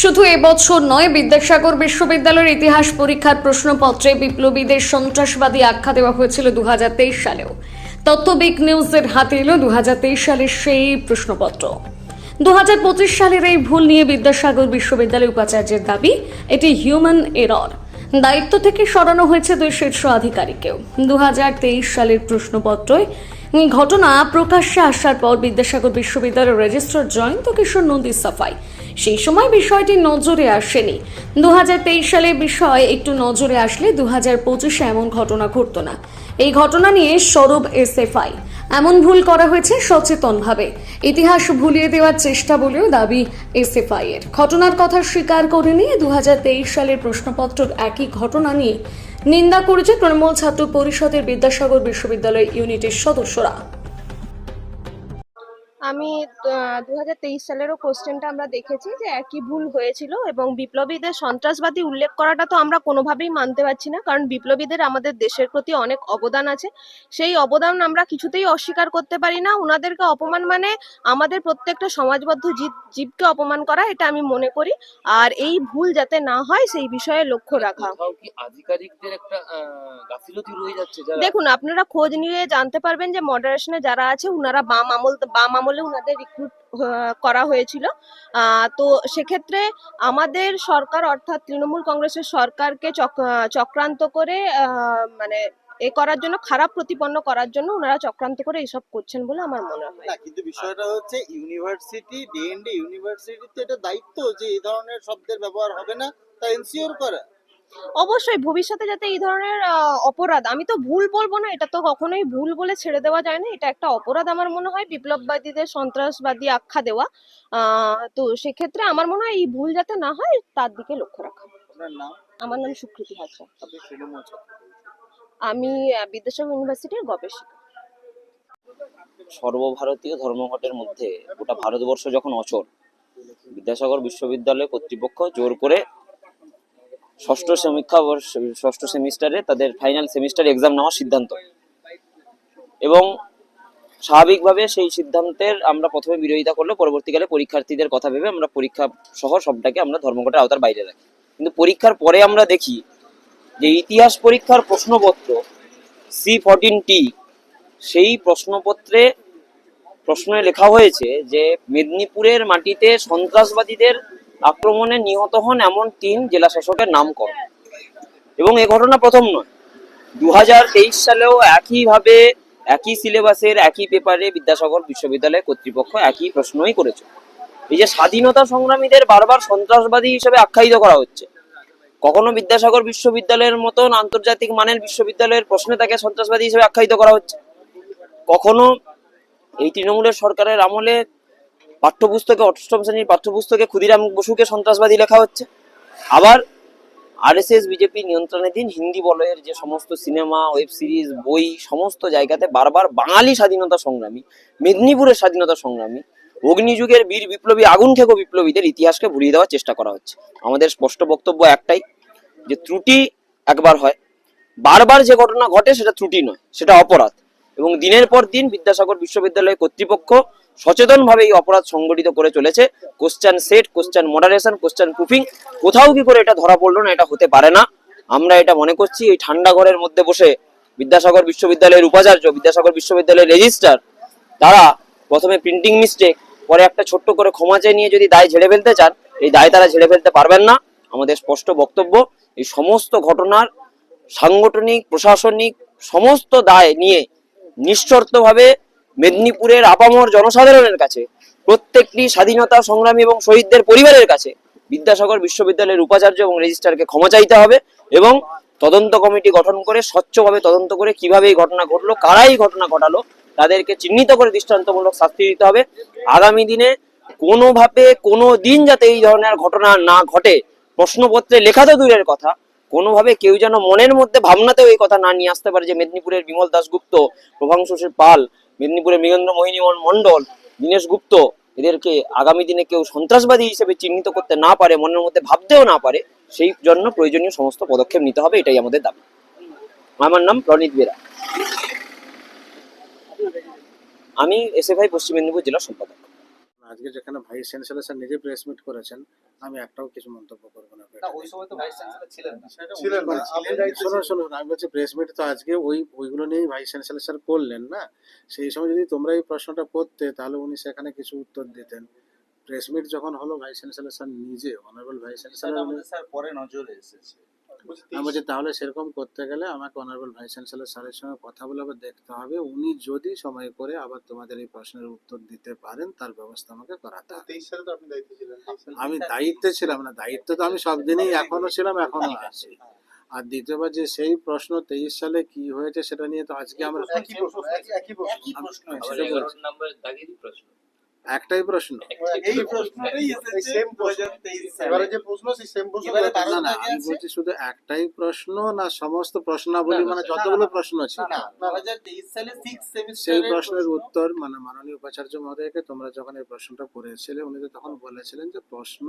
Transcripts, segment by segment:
শুধু এবছর নয়, বিদ্যাসাগর বিশ্ববিদ্যালয়ের ইতিহাস পরীক্ষার প্রশ্নপত্রে বিপ্লবীদের সন্ত্রাসবাদী আখ্যা দেওয়া হয়েছিল দুহাজার তেইশ সালেও। তত্ত্ববিক নিউজের হাতে এলো দু সালের সেই প্রশ্নপত্র। দু সালের এই ভুল নিয়ে বিদ্যাসাগর বিশ্ববিদ্যালয় উপাচার্যের দাবি, এটি হিউম্যান এরর দায়িত্ব থেকে সরানো হয়েছে দুই শীর্ষ আধিকারিককেও। দু সালের প্রশ্নপত্রয় ঘটনা প্রকাশ্যে আসার পর বিদ্যাসাগর বিশ্ববিদ্যালয়ের রেজিস্ট্রার জয়ন্ত কিশোর নন্দী সাফাই সেই সময় বিষয়টি নজরে আসেনি। দু সালে বিষয় একটু নজরে আসলে দু হাজার পঁচিশে এমন ঘটনা ঘটতো না। এই ঘটনা নিয়ে সরব এসএফআই। এমন ভুল করা হয়েছে সচেতনভাবে। ইতিহাস ভুলিয়ে দেওয়ার চেষ্টা বলেও দাবি এসএফআই এর। ঘটনার কথা স্বীকার করে নিয়ে দু হাজার তেইশ সালের প্রশ্নপত্রের একই ঘটনা নিয়ে নিন্দা করেছে তৃণমূল ছাত্র পরিষদের বিদ্যাসাগর বিশ্ববিদ্যালয় ইউনিটের সদস্যরা। আমি দু হাজার তেইশ সালেরও কোশ্চেনটা আমরা দেখেছি যে একই ভুল হয়েছিল এবং বিপ্লবীদের সন্ত্রাসবাদী উল্লেখ করাটা তো আমরা কোনোভাবেই মানতে পারছি না কারণ বিপ্লবীদের আমাদের দেশের প্রতি অনেক অবদান আছে। সেই অবদান আমরা কিছুতেই অস্বীকার করতে পারি না। ওনাদেরকে অপমান মানে আমাদের প্রত্যেকটা সমাজবদ্ধ জীব জীবকে অপমান করা এটা আমি মনে করি। আর এই ভুল যাতে না হয় সেই বিষয়ে লক্ষ্য রাখা। দেখুন আপনারা খোঁজ নিয়ে জানতে পারবেন যে মডারেশনে যারা আছে ওনারা বাম আমল বাম আমলে ওনাদের রিক্রুট করা হয়েছিল। তো সেক্ষেত্রে আমাদের সরকার অর্থাৎ তৃণমূল কংগ্রেসের সরকারকে চক্রান্ত করে মানে এ করার জন্য, খারাপ প্রতিপন্ন করার জন্য ওনারা চক্রান্ত করে এসব করছেন বলে আমার মনে হয়। না, কিন্তু বিষয়টা হচ্ছে ইউনিভার্সিটি ডিএনডি ইউনিভার্সিটিতে এটা দায়িত্ব যে এই ধরনের শব্দের ব্যবহার হবে না, তা এনসিওর করা। অবশ্যই ভবিষ্যতে যাতে এই ধরনের অপরাধ আমি তো ভুল বলব না এটা তো কখনোই ভুল বলে ছেড়ে দেওয়া যায় না এটা একটা অপরাধ আমার মনে হয় বিপ্লববাদীদের সন্ত্রাসবাদী আখ্যা দেওয়া তো সেক্ষেত্রে আমার মনে হয় এই ভুল যাতে না হয় তার দিকে লক্ষ্য রাখা। আমার নাম সুকৃতি হাজরা। আমি বিদ্যাসাগর ইউনিভার্সিটির গবেষিকা। সর্বভারতীয় ধর্মঘটের মধ্যে গোটা ভারতবর্ষ যখন অচল বিদ্যাসাগর বিশ্ববিদ্যালয় কর্তৃপক্ষ জোর করে ষষ্ঠ সমীক্ষা ষষ্ঠ সেমিস্টারে তাদের ফাইনাল সেমিস্টার এক্সাম নেওয়ার সিদ্ধান্ত। এবং স্বাভাবিকভাবে সেই সিদ্ধান্তের আমরা প্রথমে বিরোধিতা করলে পরবর্তীকালে পরীক্ষার্থীদের কথা ভেবে আমরা পরীক্ষা সহ সবটাকে আমরা ধর্মঘটের আওতার বাইরে রাখি। কিন্তু পরীক্ষার পরে আমরা দেখি যে ইতিহাস পরীক্ষার প্রশ্নপত্র সি ফোরটিন টি সেই প্রশ্নপত্রে প্রশ্নে লেখা হয়েছে যে মেদিনীপুরের মাটিতে সন্ত্রাসবাদীদের আক্রমণে নিহত হন এমন তিন জেলা শাসকের নাম এবং এ ঘটনা প্রথম নয়। দু সালেও একইভাবে একই সিলেবাসের একই পেপারে বিদ্যাসাগর বিশ্ববিদ্যালয় কর্তৃপক্ষ একই প্রশ্নই করেছে। এই যে স্বাধীনতা সংগ্রামীদের বারবার সন্ত্রাসবাদী হিসেবে আখ্যায়িত করা হচ্ছে, কখনো বিদ্যাসাগর বিশ্ববিদ্যালয়ের মতন আন্তর্জাতিক মানের বিশ্ববিদ্যালয়ের প্রশ্নে তাকে সন্ত্রাসবাদী হিসেবে আখ্যায়িত করা হচ্ছে। কখনো এই তৃণমূলের সরকারের আমলে পাঠ্যপুস্তকে, অষ্টম শ্রেণির পাঠ্যপুস্তকে ক্ষুদিরাম বসুকে সন্ত্রাসবাদী লেখা হচ্ছে। আবার আরএসএস, বিজেপি নিয়ন্ত্রণাধীন হিন্দি বলয়ের যে সমস্ত সিনেমা, ওয়েব সিরিজ, বই, সমস্ত জায়গাতে বারবার বাঙালি স্বাধীনতা সংগ্রামী, মেদিনীপুরের স্বাধীনতা সংগ্রামী, অগ্নিযুগের বীর বিপ্লবী, আগুন খেকো বিপ্লবীদের ইতিহাসকে ভুলিয়ে দেওয়ার চেষ্টা করা হচ্ছে। আমাদের স্পষ্ট বক্তব্য একটাই, যে ত্রুটি একবার হয়। বারবার যে ঘটনা ঘটে সেটা ত্রুটি নয়, সেটা অপরাধ। এবং দিনের পর দিন বিদ্যাসাগর বিশ্ববিদ্যালয় কর্তৃপক্ষ সচেতনভাবে এই অপরাধ সংগঠিত করে চলেছে। Question set question moderation question proofing কোথাও কি করে এটা ধরা পড়ল না, এটা হতে পারে না। আমরা এটা মনে করছি, এই ঠান্ডা ঘরের মধ্যে বসে বিদ্যাসাগর বিশ্ববিদ্যালয়ের উপাচার্য, বিদ্যাসাগর বিশ্ববিদ্যালয়ের রেজিস্ট্রার তারা প্রথমে প্রিন্টিং মিস্টেক পরে একটা ছোট্ট করে ক্ষমা চেয়ে নিয়ে যদি দায় ঝেড়ে ফেলতে চান, এই দায় তারা ঝেড়ে ফেলতে পারবেন না। আমাদের স্পষ্ট বক্তব্য, এই সমস্ত ঘটনার সাংগঠনিক, প্রশাসনিক সমস্ত দায় নিয়ে নিঃশর্তভাবে মেদিনীপুরের আপামর জনসাধারণের কাছে, প্রত্যেকটি স্বাধীনতা সংগ্রামী এবং শহীদদের পরিবারের কাছে বিদ্যাসাগর বিশ্ববিদ্যালয়ের উপাচার্য এবং রেজিস্ট্রারকে ক্ষমা চাইতে হবে এবং তদন্ত কমিটি গঠন করে, স্বচ্ছভাবে তদন্ত করে কীভাবে এই ঘটনা ঘটলো, কারা এই ঘটনা ঘটালো, তাদেরকে চিহ্নিত করে দৃষ্টান্তমূলক শাস্তি দিতে হবে। আগামী দিনে কোনোভাবে কোনো দিন যাতে এই ধরনের ঘটনা না ঘটে, প্রশ্নপত্রে লেখা তো দূরের কথা, কোনোভাবে কেউ যেন মনের মধ্যে ভাবনাতেও এই কথা না নিয়ে আসতে পারে যে মেদিনীপুরের বিমল দাসগুপ্ত প্রভাংশু পাল মেদিনীপুরের মৃগেন্দ্র মোহিনী মন্ডল দীনেশ গুপ্ত, এদেরকে আগামী দিনে কেউ সন্ত্রাসবাদী হিসেবে চিহ্নিত করতে না পারে, মনের মধ্যে ভাবতেও না পারে, সেই জন্য প্রয়োজনীয় সমস্ত পদক্ষেপ নিতে হবে, এটাই আমাদের দাবি। আমার নাম প্রণীত বেরা। আমি এসএফআই পশ্চিম মেদিনীপুর জেলার সম্পাদক। আজকে যেখানে ভাইস চ্যান্সেলর স্যার নিজে প্রেস মিট করেছেন আমি একটাও কিছু মন্তব্য করব না। না ওই সময় তো ভাইস চ্যান্সেলর ছিলেন না। না। আমি বলছি প্রেস মিট তো আজকে ওই ওইগুলো নিয়েই ভাইস চ্যান্সেলর স্যার করলেন না। সেই সময় যদি তোমরা এই প্রশ্নটা করতে তাহলে উনি সেখানে কিছু উত্তর দিতেন। প্রেস মিট যখন হলো ভাইস চ্যান্সেলর স্যার নিজে অনারেবল ভাইস চ্যান্সেলর স্যার পরে নজরে এসেছে। আমি বলছি তাহলে সেরকম করতে গেলে আমাকে অনারেবল ভাইস চ্যান্সেলর স্যারের সঙ্গে কথা বলে আবার দেখতে হবে। উনি যদি সময় করে আবার তোমাদের এই প্রশ্নের উত্তর দিতে পারেন তার ব্যবস্থা আমাকে করাতে হবে। তো আপনি দায়িত্ব ছিলেন আমি দায়িত্বে ছিলাম না দায়িত্ব তো আমি সব দিনেই এখনও ছিলাম এখনও আছি। আর দ্বিতীয়বার যে সেই প্রশ্ন তেইশ সালে কি হয়েছে সেটা নিয়ে তো আজকে আমরা একই প্রশ্ন একই- একই প্রশ্ন। একটাই প্রশ্ন। এই প্রশ্নটাই এসেছে same প্রশ্ন। 2023 সালে। এবারে যে প্রশ্ন সেই সেম প্রশ্ন এবারে কত- বারো না না আমি বলছি শুধু একটাই প্রশ্ন না সমস্ত প্রশ্নাবলী মানে যতগুলো প্রশ্ন ছিল না, 2023 সালে 6 সেই প্রশ্নের উত্তর মানে মাননীয় উপাচার্য মহোদয়কে তোমরা যখন এই প্রশ্নটা করেছিলে উনি তো তখন বলেছিলেন যে প্রশ্ন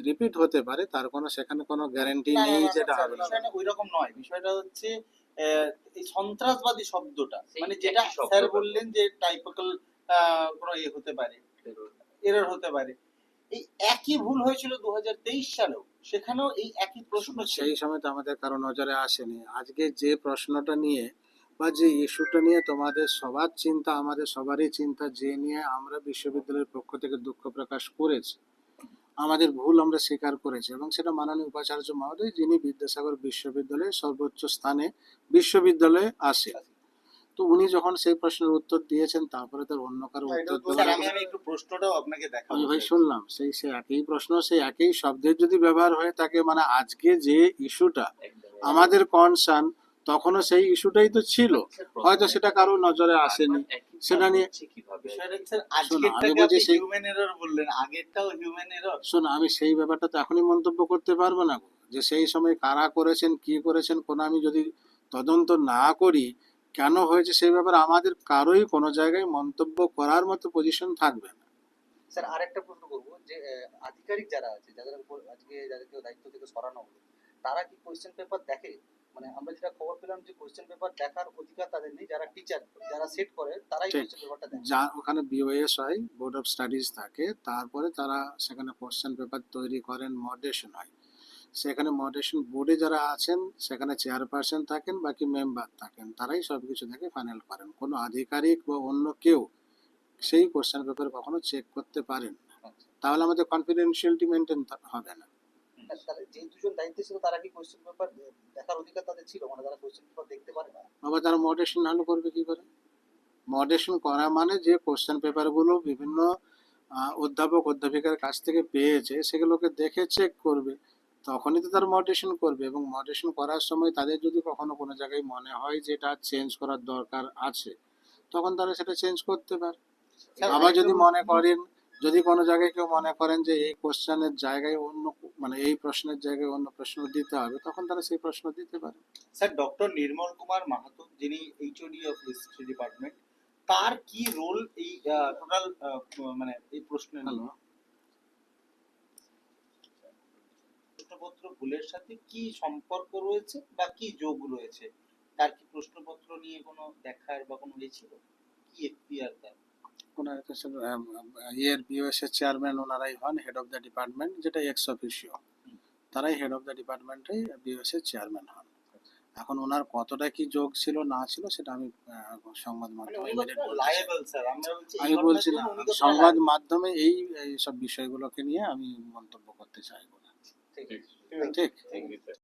রিপিট হতে পারে তার কোনো সেখানে কোনো গ্যারান্টি নেই যেটা হবে না। বিষয়টা ওইরকম নয়। বিষয়টা হচ্ছে আহ, এই সন্ত্রাসবাদী শব্দটা মানে যেটা স্যার বললেন যে টাইপিক্যাল কোনো ইয়ে হতে পারে, এরর হতে পারে। এই একই ভুল হয়েছিল দু সালেও, সেখানেও এই একই প্রশ্ন সেই সময় তো আমাদের কারও নজরে আসেনি। আজকে যে প্রশ্নটা নিয়ে বা যে ইস্যুটা নিয়ে তোমাদের সবার চিন্তা, আমাদের সবারই চিন্তা, যে নিয়ে আমরা বিশ্ববিদ্যালয়ের পক্ষ থেকে দুঃখ প্রকাশ করেছি, আমাদের ভুল আমরা স্বীকার করেছি এবং সেটা মাননীয় উপাচার্য মহোদয় যিনি বিদ্যাসাগর বিশ্ববিদ্যালয়ের সর্বোচ্চ স্থানে বিশ্ববিদ্যালয়ে আসে তো উনি যখন সেই প্রশ্নের উত্তর দিয়েছেন তারপরে তার অন্য কারও উত্তর তো আমি আমি একটু প্রশ্নটাও আপনাকে দেখাবো ভাই শুনলাম সেই সেই একই প্রশ্ন সেই একই শব্দের যদি ব্যবহার হয়ে থাকে মানে আজকে যে ইস্যুটা আমাদের কনসার্ন তখনও সেই ইস্যুটাই তো ছিল। হয়তো সেটা কারও নজরে আসেনি। সেটা নিয়ে- শোনো আমি সেই ব্যাপারটা তো এখনই মন্তব্য করতে পারব না যে সেই সময় কারা করেছেন কি করেছেন কোনো আমি যদি তদন্ত না করি কেন হয়েছে সেই ব্যাপারে আমাদের কারোই কোনো জায়গায় মন্তব্য করার মতো পজিশন থাকবে না। স্যার আরেকটা প্রশ্ন করব যে আধিকারিক যারা আছে যাদের উপর আজকে যাদেরকে দায়িত্ব থেকে সরানো হলো তারা কি কোয়েশ্চেন পেপার দেখে? মানে আমরা যেটা খবর পেলাম যে কোয়েশ্চেন পেপার দেখার অধিকার তাদের নেই যারা টিচার যারা সেট করে তারাই কোয়েশ্চেন পেপারটা দেখে। যা ওখানে বিওএস হয় বোর্ড অফ স্টাডিজ থাকে তারপরে তারা সেখানে কোশ্চেন পেপার তৈরি করেন মডারেশন হয়। সেখানে মডারেশন বোর্ডে যারা আছেন সেখানে চেয়ারপারসন থাকেন বাকি মেম্বার থাকেন তারাই সব কিছু থেকে ফাইনাল করেন। কোনো আধিকারিক বা অন্য কেউ সেই কোশ্চেন পেপার কখনো চেক করতে পারেন না। তাহলে আমাদের কনফিডেন্সিয়ালিটি মেনটেন হবে না। যে দুজন দায়িত্বে ছিল তারা কি কোয়েশ্চেন পেপার দেখার অধিকার তাদের ছিল? মানে তারা কোয়েশ্চেন পেপার দেখতে পারে না? আবার তারা মডারেশন ভালো করবে কি করে? মডারেশন করা মানে যে কোশ্চেন পেপারগুলো বিভিন্ন অধ্যাপক অধ্যাপিকার কাছ থেকে পেয়েছে সেগুলোকে দেখে চেক করবে। তখনই তো তার মডারেশন করবে এবং মডারেশন করার সময় তাদের যদি কখনো কোনো জায়গায় মনে হয় যে এটা চেঞ্জ করার দরকার আছে তখন তারা সেটা চেঞ্জ করতে পারে। আবার যদি মনে করেন যদি কোনো জায়গায় কেউ মনে করেন যে এই কোশ্চেনের জায়গায় অন্য মানে এই প্রশ্নের জায়গায় অন্য প্রশ্ন দিতে হবে তখন তারা সেই প্রশ্ন দিতে পারে। স্যার ডক্টর নির্মল কুমার মাহাতো যিনি এইচওডি অফ হিস্ট্রি ডিপার্টমেন্ট তার কি রোল এই টোটাল মানে এই প্রশ্নে হ্যালো প্রশ্নপত্র ভুলের সাথে কি সম্পর্ক রয়েছে বা কি যোগ রয়েছে? তার কি প্রশ্নপত্র নিয়ে কোনো দেখার বা কোনো ইয়ে ছিল? কি এখতিয়ার তার? ওনার কাছে ইয়ের বিওএস এর চেয়ারম্যান ওনারাই হন হেড অফ দ্য ডিপার্টমেন্ট যেটা এক্স অফিসিও তারাই হেড অফ দ্য ডিপার্টমেন্টেই বিওএস এর চেয়ারম্যান হন। এখন ওনার কতটা কি যোগ ছিল না ছিল সেটা আমি সংবাদ মানে মাধ্যমে আমি বলছি না সংবাদ মাধ্যমে এই সব বিষয়গুলোকে নিয়ে আমি মন্তব্য করতে চাইব। ঠিক আছে ঠিক থ্যাংক ইউ স্যার